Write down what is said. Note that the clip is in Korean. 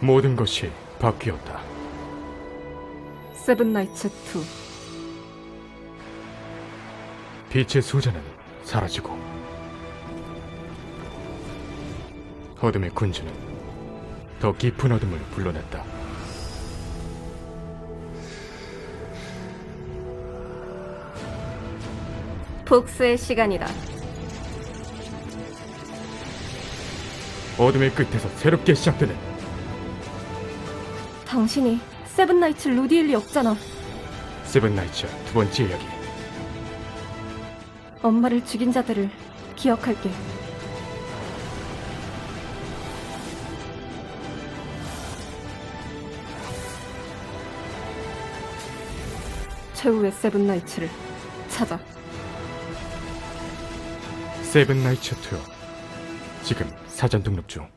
모든 것이 바뀌었다. 세븐나이츠 2 빛의 수자는 사라지고 어둠의 군주는 더 깊은 어둠을 불러냈다. 복수의 시간이다. 어둠의 끝에서 새롭게 시작되는 당신이 세븐나이츠 루디일리 없잖아. 세븐나이츠의 두 번째 이야기. 엄마를 죽인 자들을 기억할게. 최후의 세븐나이츠를 찾아. 세븐나이츠 2 지금 사전 등록 중